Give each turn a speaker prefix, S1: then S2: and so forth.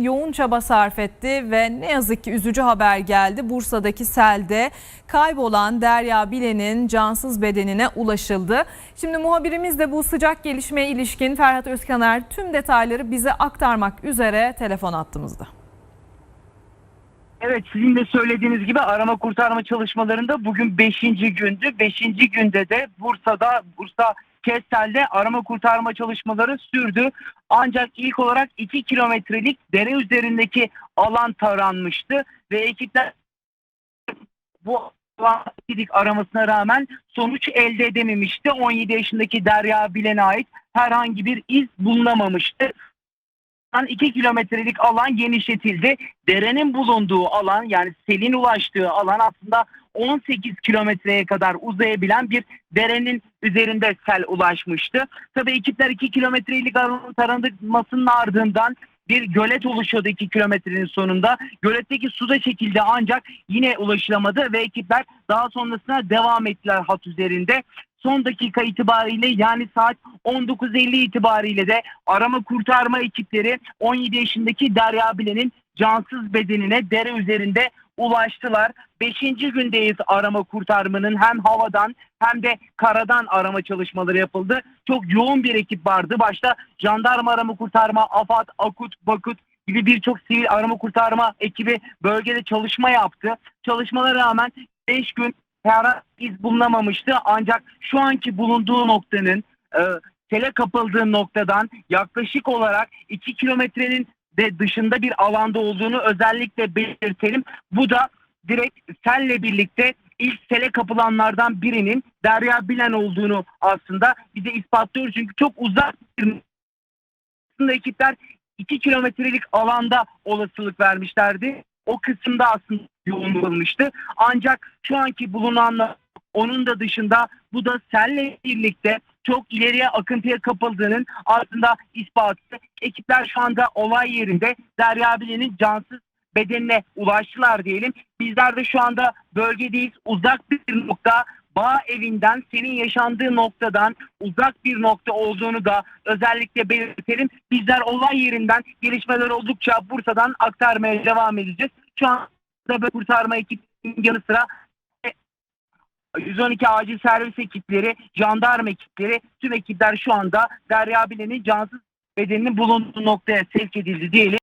S1: yoğun çaba sarf etti ve ne yazık ki üzücü haber geldi. Bursa'daki selde kaybolan Derya Bilen'in cansız bedenine ulaşıldı. Şimdi muhabirimiz de bu sıcak gelişmeye ilişkin Ferhat Özkaner tüm detayları bize aktarmak üzere telefon attığımızda.
S2: Evet sizin de söylediğiniz gibi arama kurtarma çalışmalarında bugün 5. gündü. 5. günde de Bursa'da Bursa Kestel'de arama kurtarma çalışmaları sürdü. Ancak ilk olarak 2 kilometrelik dere üzerindeki alan taranmıştı ve ekipler bu alan aramasına rağmen sonuç elde edememişti. 17 yaşındaki Derya Bilen'e ait herhangi bir iz bulunamamıştı. 2 kilometrelik alan genişletildi. Derenin bulunduğu alan yani selin ulaştığı alan aslında 18 kilometreye kadar uzayabilen bir derenin üzerinde sel ulaşmıştı. Tabii ekipler 2 kilometrelik alanın taranılmasının ardından bir gölet oluşuyordu 2 kilometrenin sonunda. Göletteki su da çekildi ancak yine ulaşılamadı ve ekipler daha sonrasına devam ettiler hat üzerinde. Son dakika itibariyle yani saat 19.50 itibariyle de arama kurtarma ekipleri 17 yaşındaki Derya Bilen'in cansız bedenine dere üzerinde ulaştılar. Beşinci gündeyiz arama kurtarmanın hem havadan hem de karadan arama çalışmaları yapıldı. Çok yoğun bir ekip vardı. Başta jandarma arama kurtarma, AFAD, AKUT, BAKUT gibi birçok sivil arama kurtarma ekibi bölgede çalışma yaptı. Çalışmalara rağmen 5 gün herhangi iz bulunamamıştı. Ancak şu anki bulunduğu noktanın e, sele kapıldığı noktadan yaklaşık olarak 2 kilometrenin de dışında bir alanda olduğunu özellikle belirtelim. Bu da direkt selle birlikte ilk sele kapılanlardan birinin Derya Bilen olduğunu aslında bize ispatlıyor. Çünkü çok uzak bir aslında ekipler 2 kilometrelik alanda olasılık vermişlerdi. O kısımda aslında yoğunlaşılmıştı. Ancak şu anki bulunanlar onun da dışında bu da selle birlikte çok ileriye akıntıya kapıldığının aslında ispatı. Ekipler şu anda olay yerinde Derya Bilen'in cansız bedenine ulaştılar diyelim. Bizler de şu anda bölgedeyiz. Uzak bir nokta bağ evinden senin yaşandığı noktadan uzak bir nokta olduğunu da özellikle belirtelim. Bizler olay yerinden gelişmeler oldukça Bursa'dan aktarmaya devam edeceğiz. Şu anda kurtarma ekibinin yanı sıra 112 acil servis ekipleri, jandarma ekipleri, tüm ekipler şu anda Derya Bilen'in cansız bedeninin bulunduğu noktaya sevk edildi diyelim.